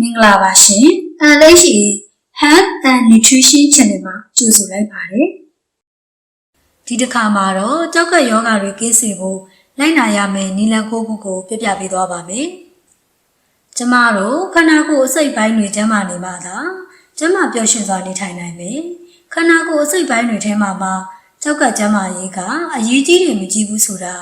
မင်္ဂလာပါရှင်။အဲလေးရှိ Health and Nutrition Channel မှာကြိုဆိုလိုက်ပါတယ်။ဒီတစ်ခါမှာတော့ကြောက်ကပ်ယောဂတွေကင်းစင်ဖို့လိုက်နာရမယ့်နည်းလမ်းကိုခုကိုပြပြပေးသွားပါမယ်။ကျမတို့ခန္ဓာကိုယ်အစိတ်ပိုင်းတွေကျန်းမာနေမှသာကျန်းမာပျော်ရွှင်စွာနေထိုင်နိုင်မယ်။ခန္ဓာကိုယ်အစိတ်ပိုင်းတွေထဲမှာမှကြောက်ကပ်ကျန်းမာရေးကအရေးကြီးတယ်မကြည့်ဘူးဆိုတာ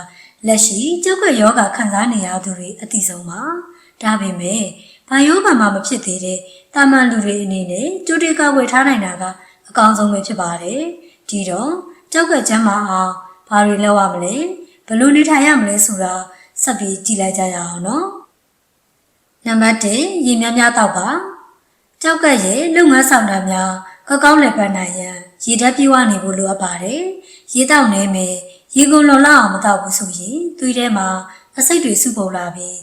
လက်ရှိကြောက်ကပ်ယောဂခံစားနေရသူတွေအသိဆုံးပါ။ဒါပေမဲ့ ဘာယောဂမှမဖြစ်သေးတဲ့တာမန်လူတွေအနေနဲ့ကြိုတင်ကာကွယ်ထားနိုင်တာကအကောင်းဆုံးပဲဖြစ်ပါတယ်။ဒီတော့ကြောက်ကကျမ်းမာအောင်ဘာတွေလုပ်ရမလဲဘယ်လိုနေထိုင်ရမလဲဆိုတာဆက်ပြီးကြည့်လိုက်ကြရအောင်နော်။နံပါတ်1ရေများများတောက်ပါ။ကြောက်ကရဲ့လုပ်ငန်းဆောင်တာများကောက်ကောက်လည်ပတ်နိုင်ရန်ရေဓာတ်ပြေဝနေဖို့လိုအပ်ပါတယ်။ရေတောက်နေမယ်ရေကုန်လွန်လောက်အောင်မတောက်ဘူးဆိုရင်သွေးထဲမှာအဆိပ်တွေစုပုံလာပြီး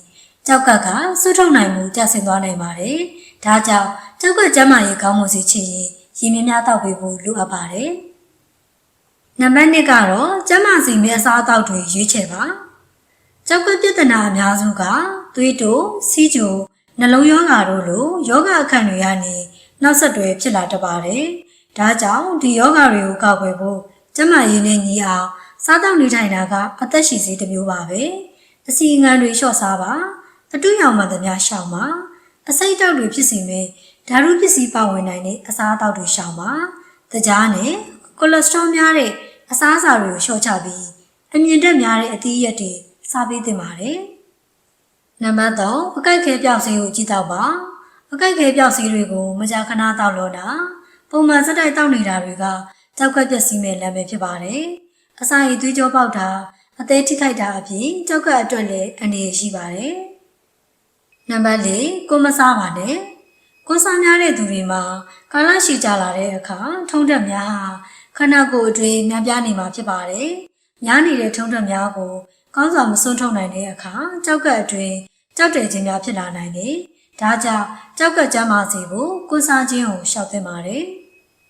ကြောက်ကကစွတ်ထုတ်နိုင်မှုကျဆင်းသွားနိုင်ပါတယ်။ဒါကြောင့်ကြောက်ကကျန်းမာရေးကောင်းမှုစီချင်ရင်ရေများများတောက်ပေးဖို့လိုအပ်ပါတယ်။နံပါတ်1ကတော့ကျန်းမာစီမဲ့အစားအသောက်တွေရွေးချယ်ပါ။ကြောက်ကပြဿနာအများစုကသွေးတိုး၊စီးကြိုနှလုံးရောဂါတို့လိုယောဂအခန့်တွေကနေနောက်ဆက်တွဲဖြစ်လာတတ်ပါတယ်။ဒါကြောင့်ဒီယောဂတွေကိုကာကွယ်ဖို့ကျန်းမာရေးနဲ့ညီအောင်စားတောက်နေထိုင်တာကအသက်ရှည်စေးတစ်မျိုးပါပဲ။အစီအငန်းတွေလျှော့စားပါ။ အတူရောင်မှသမျှရှောင်ပါ။အစိတ်တောက်တွေဖြစ်စီမဲ့ဓာတုပစ္စည်းပါဝင်နိုင်တဲ့အစားအသောက်တွေရှောင်ပါ။တကြားနဲ့ကိုလက်စထရောများတဲ့အစားအစာတွေကိုလျှော့ချပြီးအမြင့်တက်များတဲ့အသီးအရက်တွေစားပေးသင့်ပါတယ်။နံပါတ်3အကိုက်ခဲပြောက်ဆေးကိုကြည့်တော့ပါ။အကိုက်ခဲပြောက်ဆေးတွေကိုမကြာခဏတောက်လို့တာပုံမှန်စက်တိုက်တောက်နေတာတွေကကြောက်ကက်ပျက်စီးမဲ့လမ်းပဲဖြစ်ပါတယ်။အစာရည်သွေးကြောပေါက်တာအသေးထိခိုက်တာအပြင်ကြောက်ကက်အတွက်လည်းအန္တရာယ်ရှိပါတယ်။ နံပါတ်၄ကိုမစားပါနဲ့။ကိုစားများတဲ့သူတွေမှာကာလရှည်ကြလာတဲ့အခါထုံးတက်များဟာခန္ဓာကိုယ်အတွင်းများပြားနေမှာဖြစ်ပါတယ်။များနေတဲ့ထုံးတက်များကိုကောင်းစွာမစွန့်ထုတ်နိုင်တဲ့အခါကြောက်ကက်အတွင်းကြောက်တယ်ခြင်းများဖြစ်လာနိုင်တယ်။ဒါကြောင့်ကြောက်ကက်ကျမ်းမာစေဖို့ကိုစားခြင်းကိုရှောက်သင့်ပါတယ်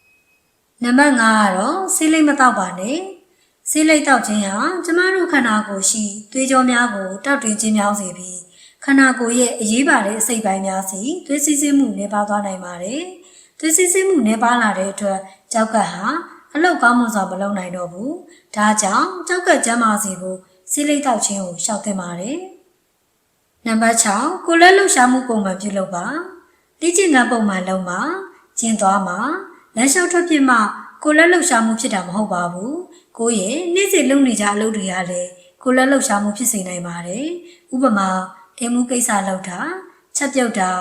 ။နံပါတ်5ကတော့ဆေးလိပ်မတော့ပါနဲ့။ဆေးလိပ်တောက်ခြင်းဟာကျမတို့ခန္ဓာကိုယ်ရှိသွေးကြောများကိုတောက်တွင်ခြင်းများစေပြီး ခန္ဓာကိုယ်ရဲ့အရေးပါတဲ့အစိတ်ပိုင်းများစီသွေးစီးဆင်းမှုနှေးပါသွားနိုင်ပါတယ်။သွေးစီးဆင်းမှုနှေးပါလာတဲ့အတွက်ကြောက်ကက်ဟာအလောက်ကောင်းမွန်စွာမလုပ်နိုင်တော့ဘူး။ဒါကြောင့်ကြောက်ကက်ကျန်းမာစေဖို့ဆေးလိပ်တောက်ခြင်းကိုရှောက်သင့်ပါတယ်။နံပါတ်6ကိုလက်လှူရှာမှုပုံမှန်ပြုလုပ်ပါ။လေ့ကျင့်ခန်းပုံမှန်လုပ်ပါ။ကျင့်သွားမှာလမ်းလျှောက်ထွက်ဖြစ်မှကိုလက်လှူရှာမှုဖြစ်တာမဟုတ်ပါဘူး။ကိုရဲ့နေ့စဉ်လုပ်နေကြအလုပ်တွေကလည်းကိုလက်လှူရှာမှုဖြစ်စေနိုင်ပါတယ်။ဥပမာ ထိမှုကိစ္စလောက်တာချက်ပြုတ်တာ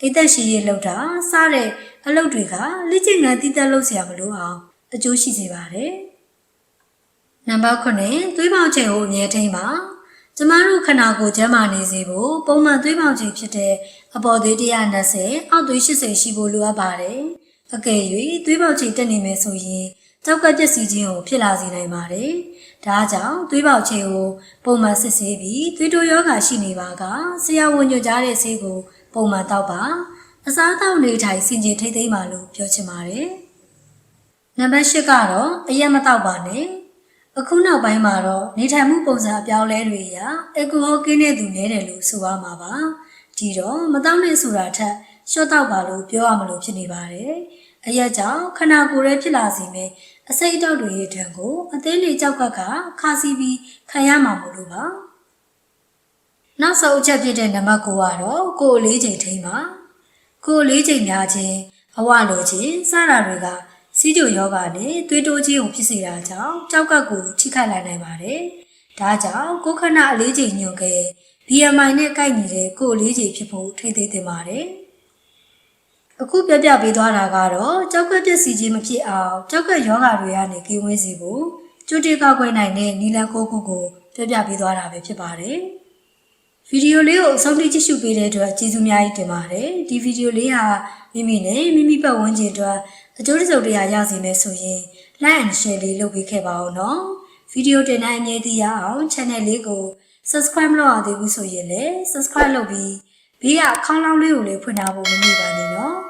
အိတ်သက်ရှိရေးလောက်တာစတဲ့အလုပ်တွေကလက်ကျင်ငန်းတိတက်လုပ်စရာမလိုအောင်အကျိုးရှိစေပါတယ်။နံပါတ်9သွေးပေါင်ချိန်ကိုအမြဲထိန်းပါ။ကျမတို့ခန္ဓာကိုယ်ကျန်းမာနေစေဖို့ပုံမှန်သွေးပေါင်ချိန်ဖြစ်တဲ့အပေါ်သွေး120အောက်သွေး80ရှိဖို့လိုအပ်ပါတယ်။ အကယ်၍သွေးပေါင်ချိန်တက်နေမယ်ဆိုရင်ကြောက်ကပျက်စီးခြင်းကိုဖြစ်လာစေနိုင်ပါတယ်။ဒါကြောင့်သွေးပေါင်ချိန်ကိုပုံမှန်စစ်ဆေးပြီးသွေးတိုးရောဂါရှိနေပါကဆရာဝန်ညွှန်ကြားတဲ့ဆေးကိုပုံမှန်တောက်ပါ။အစားအသောက်နေထိုင်စင်ကြင်ထိတ်သိမ်းပါလို့ပြောချင်ပါတယ်။နံပါတ်၈ကတော့အရက်မတောက်ပါနဲ့။အခုနောက်ပိုင်းမှာတော့နေထိုင်မှုပုံစံအပြောင်းလဲတွေအရအကူဟောကင်းတဲ့သူနည်းတယ်လို့ဆိုရမှာပါ။ဒီတော့မတောက်နဲ့ဆိုတာထက် ရှော့တောက်ပါလို့ပြောရမလို့ဖြစ်နေပါတယ်။အရက်ကြောင့်ခန္ဓာကိုယ်ရဲ့ဖြစ်လာစေမယ့်အစိတ်အတောက်တွေရဲ့ထံကိုအသေးလေးကြောက်ကကခါစီပြီးခံရမှာမလို့ပါ။နောက်ဆုံးအချက်ဖြစ်တဲ့နံပါတ်9ကတော့ကိုယ်အလေးချိန်ထိန်းပါ။ကိုယ်အလေးချိန်များခြင်းအဝလိုခြင်းစတာတွေကစီးကြိုယောဂနဲ့သွေးတိုးခြင်းကိုဖြစ်စေတာကြောင့်ကြောက်ကကိုထိခိုက်လာနိုင်ပါတယ်။ဒါကြောင့်ကိုယ်ခဏအလေးချိန်ညွှန်ခဲ့ BMI နဲ့ကိုက်နေတဲ့ကိုယ်အလေးချိန်ဖြစ်ဖို့ထိသိသိသင့်ပါတယ်။ အခုပြပြပေးသွားတာကတော့ကြောက်ကပျက်စီးခြင်းမဖြစ်အောင်ကြောက်ကယောဂတွေကနေကင်းဝေးစေဖို့ကြိုတေကောက်ွယ်နိုင်တဲ့နီလန်ကိုခုကိုပြပြပေးသွားတာပဲဖြစ်ပါတယ်။ဗီဒီယိုလေးကိုအဆုံးထိကြည့်ရှုပေးတဲ့အတွက်ကျေးဇူးများကြီးတင်ပါတယ်။ဒီဗီဒီယိုလေးဟာမိမိနဲ့မိမိပတ်ဝန်းကျင်အတွက်အကျိုးတစုံတရာရစေမယ်ဆိုရင် like and share လေးလုပ်ပေးခဲ့ပါဦးနော်။ဗီဒီယိုတင်တဲ့အမြဲတမ်းရအောင် channel လေးကို subscribe လုပ်ရသေးဘူးဆိုရင်လည်း subscribe လုပ်ပြီးဘေးကခေါင်းလောင်းလေးကိုလည်းဖွင့်ထားဖို့မမေ့ပါနဲ့နော်